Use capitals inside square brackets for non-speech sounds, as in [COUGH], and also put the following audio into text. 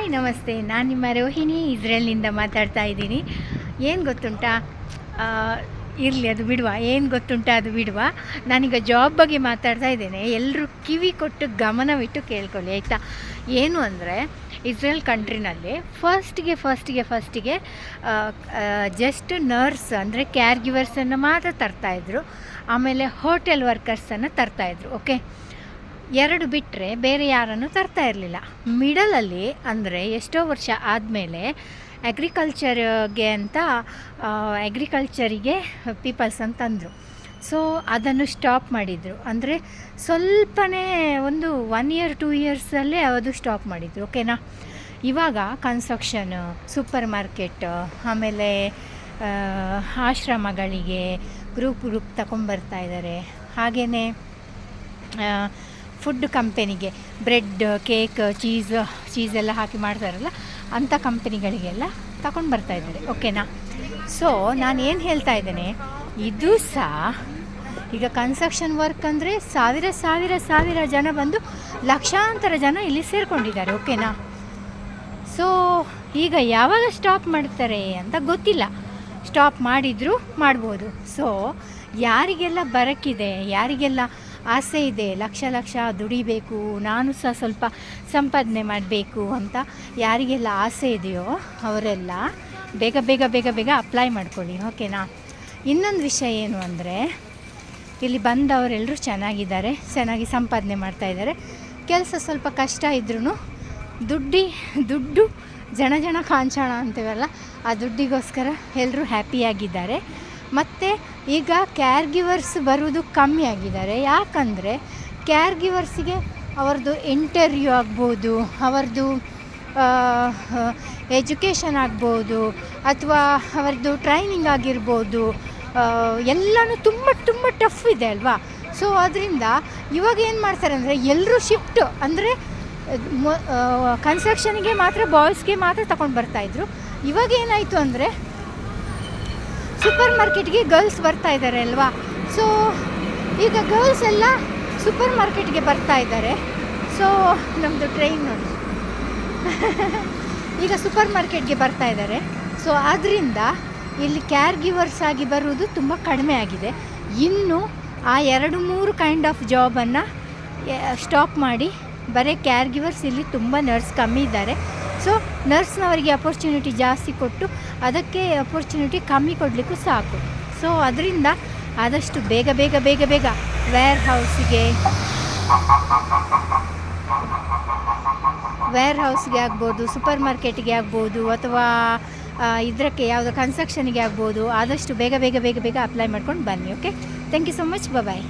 Hi, ನಮಸ್ತೆ. ನಾನು ನಿಮ್ಮ ರೋಹಿಣಿ. ಇಸ್ರೇಲ್ನಿಂದ ಮಾತಾಡ್ತಾ ಇದ್ದೀನಿ. ಏನು ಗೊತ್ತುಂಟಾ? ಇರಲಿ, ಅದು ಬಿಡುವ. ಏನು ಗೊತ್ತುಂಟಾ, ಅದು ಬಿಡುವ. ನಾನೀಗ ಜಾಬ್ ಬಗ್ಗೆ ಮಾತಾಡ್ತಾ ಇದ್ದೇನೆ. ಎಲ್ಲರೂ ಕಿವಿ ಕೊಟ್ಟು ಗಮನವಿಟ್ಟು ಕೇಳ್ಕೊಳ್ಳಿ, ಆಯಿತಾ? ಏನು ಅಂದರೆ, ಇಸ್ರೇಲ್ ಕಂಟ್ರಿನಲ್ಲಿ ಫಸ್ಟಿಗೆ ಫಸ್ಟಿಗೆ ಫಸ್ಟಿಗೆ ಜಸ್ಟ್ ನರ್ಸ್ ಅಂದರೆ ಕ್ಯಾರ್ ಗಿವರ್ಸನ್ನು ಮಾತ್ರ ತರ್ತಾಯಿದ್ರು ಆಮೇಲೆ ಹೋಟೆಲ್ ವರ್ಕರ್ಸನ್ನು ತರ್ತಾಯಿದ್ರು ಓಕೆ ಎರಡು ಬಿಟ್ಟರೆ ಬೇರೆ ಯಾರನ್ನು ತರ್ತಾ ಇರಲಿಲ್ಲ. ಮಿಡಲಲ್ಲಿ ಅಂದರೆ ಎಷ್ಟೋ ವರ್ಷ ಆದಮೇಲೆ ಅಗ್ರಿಕಲ್ಚರ್ಗೆ ಅಂತ ಅಗ್ರಿಕಲ್ಚರಿಗೆ ಪೀಪಲ್ಸ್ ಅಂತಂದರು ಸೊ ಅದನ್ನು ಸ್ಟಾಪ್ ಮಾಡಿದರು. ಅಂದರೆ ಸ್ವಲ್ಪನೇ ಒಂದು ಒನ್ ಇಯರ್ ಟೂ ಇಯರ್ಸಲ್ಲೇ ಅದು ಸ್ಟಾಪ್ ಮಾಡಿದರು ಓಕೆನಾ ಇವಾಗ ಕನ್ಸ್ಟ್ರಕ್ಷನ್ ಸೂಪರ್ ಮಾರ್ಕೆಟ್ ಆಮೇಲೆ ಆಶ್ರಮಗಳಿಗೆ ಗ್ರೂಪ್ ಗ್ರೂಪ್ ತಗೊಂಬರ್ತಾ ಇದ್ದಾರೆ ಹಾಗೆಯೇ ಫುಡ್ ಕಂಪೆನಿಗೆ ಬ್ರೆಡ್ ಕೇಕ್ ಚೀಸ್ ಎಲ್ಲ ಹಾಕಿ ಮಾಡ್ತಾರಲ್ಲ ಅಂಥ ಕಂಪನಿಗಳಿಗೆಲ್ಲ ತಗೊಂಡು ಬರ್ತಾ ಇದ್ದಾರೆ. ಓಕೆನಾ ಸೊ ನಾನು ಏನು ಹೇಳ್ತಾ ಇದ್ದೇನೆ, ಇದು ಸಹ ಈಗ ಕನ್ಸ್ಟ್ರಕ್ಷನ್ ವರ್ಕ್ ಅಂದರೆ ಸಾವಿರ ಸಾವಿರ ಸಾವಿರ ಜನ ಬಂದು ಲಕ್ಷಾಂತರ ಜನ ಇಲ್ಲಿ ಸೇರಿಕೊಂಡಿದ್ದಾರೆ. ಓಕೆನಾ ಸೊ ಈಗ ಯಾವಾಗ ಸ್ಟಾಪ್ ಮಾಡ್ತಾರೆ ಅಂತ ಗೊತ್ತಿಲ್ಲ. ಸ್ಟಾಪ್ ಮಾಡಿದರೂ ಮಾಡ್ಬೋದು. ಸೊ ಯಾರಿಗೆಲ್ಲ ಬರಕ್ಕಿದೆ ಯಾರಿಗೆಲ್ಲ ಆಸೆ ಇದೆ, ಲಕ್ಷ ಲಕ್ಷ ದುಡಿಬೇಕು, ನಾನು ಸಹ ಸ್ವಲ್ಪ ಸಂಪಾದನೆ ಮಾಡಬೇಕು ಅಂತ ಯಾರಿಗೆಲ್ಲ ಆಸೆ ಇದೆಯೋ ಅವರೆಲ್ಲ ಬೇಗ ಬೇಗ ಬೇಗ ಬೇಗ ಅಪ್ಲೈ ಮಾಡ್ಕೊಳ್ಳಿ ಓಕೆನಾ ಇನ್ನೊಂದು ವಿಷಯ ಏನು ಅಂದರೆ, ಇಲ್ಲಿ ಬಂದವರೆಲ್ಲರೂ ಚೆನ್ನಾಗಿದ್ದಾರೆ, ಚೆನ್ನಾಗಿ ಸಂಪಾದನೆ ಮಾಡ್ತಾಯಿದ್ದಾರೆ ಕೆಲಸ ಸ್ವಲ್ಪ ಕಷ್ಟ ಇದ್ರೂ ದುಡ್ಡಿ, ದುಡ್ಡು ಜನ ಜನ ಕಾಂಚಾಣ ಅಂತೀವಲ್ಲ, ಆ ದುಡ್ಡಿಗೋಸ್ಕರ ಎಲ್ಲರೂ ಹ್ಯಾಪಿಯಾಗಿದ್ದಾರೆ ಮತ್ತು ಈಗ ಕ್ಯಾರ್ ಗಿವರ್ಸ್ ಬರುವುದು ಕಮ್ಮಿ ಆಗಿದ್ದಾರೆ. ಯಾಕಂದರೆ ಕ್ಯಾರ್ ಗಿವರ್ಸಿಗೆ ಅವ್ರದ್ದು ಇಂಟರ್ವ್ಯೂ ಆಗ್ಬೋದು, ಅವ್ರದ್ದು ಎಜುಕೇಷನ್ ಆಗ್ಬೋದು, ಅಥವಾ ಅವ್ರದ್ದು ಟ್ರೈನಿಂಗ್ ಆಗಿರ್ಬೋದು ಎಲ್ಲನೂ ತುಂಬ ತುಂಬ ಟಫ್ ಇದೆ ಅಲ್ವಾ? ಸೊ ಅದರಿಂದ ಇವಾಗ ಏನು ಮಾಡ್ತಾರೆ ಅಂದರೆ ಎಲ್ಲರೂ ಶಿಫ್ಟ್ ಅಂದರೆ ಕನ್ಸ್ಟ್ರಕ್ಷನ್ಗೆ ಮಾತ್ರ ಬಾಯ್ಸ್ಗೆ ಮಾತ್ರ ತಗೊಂಡು ಬರ್ತಾಯಿದ್ರು ಇವಾಗ ಏನಾಯಿತು ಅಂದರೆ ಸೂಪರ್ ಮಾರ್ಕೆಟ್ಗೆ ಗರ್ಲ್ಸ್ ಬರ್ತಾ ಇದ್ದಾರೆ ಅಲ್ವಾ? ಸೊ ಈಗ ಗರ್ಲ್ಸ್ ಎಲ್ಲ ಸೂಪರ್ ಮಾರ್ಕೆಟ್ಗೆ ಬರ್ತಾ ಇದ್ದಾರೆ ಸೊ ನಮ್ಮದು ಟ್ರೈನ್ ನೋಡಿ. [LAUGHS] ಈಗ ಸೂಪರ್ ಮಾರ್ಕೆಟ್ಗೆ ಬರ್ತಾ ಇದ್ದಾರೆ ಸೊ ಆದ್ದರಿಂದ ಇಲ್ಲಿ ಕ್ಯಾರ್ ಗಿವರ್ಸ್ ಆಗಿ ಬರುವುದು ತುಂಬ ಕಡಿಮೆ ಆಗಿದೆ. ಇನ್ನು ಆ ಎರಡು ಮೂರು ಕೈಂಡ್ ಆಫ್ ಜಾಬನ್ನು ಸ್ಟಾಪ್ ಮಾಡಿ ಬರೀ ಕ್ಯಾರ್ ಗಿವರ್ಸ್ ಇಲ್ಲಿ ತುಂಬ ನರ್ಸ್ ಕಮ್ಮಿ ಇದ್ದಾರೆ. ಸೊ ನರ್ಸ್ನವರಿಗೆ ಅಪರ್ಚುನಿಟಿ ಜಾಸ್ತಿ ಕೊಟ್ಟು ಅದಕ್ಕೆ ಅಪರ್ಚುನಿಟಿ ಕಮ್ಮಿ ಕೊಡಲಿಕ್ಕೂ ಸಾಕು. ಸೊ ಅದರಿಂದ ಆದಷ್ಟು ಬೇಗ ಬೇಗ ಬೇಗ ಬೇಗ ವೇರ್ ಹೌಸಿಗೆ ವೇರ್ ಹೌಸ್ಗೆ ಆಗ್ಬೋದು ಸೂಪರ್ ಮಾರ್ಕೆಟ್ಗೆ ಆಗ್ಬೋದು, ಅಥವಾ ಇದಕ್ಕೆ ಯಾವುದೋ ಕನ್ಸ್ಟ್ರಕ್ಷನ್ಗೆ ಆಗ್ಬೋದು, ಆದಷ್ಟು ಬೇಗ ಬೇಗ ಬೇಗ ಬೇಗ ಅಪ್ಲೈ ಮಾಡ್ಕೊಂಡು ಬನ್ನಿ okay thank you so much bye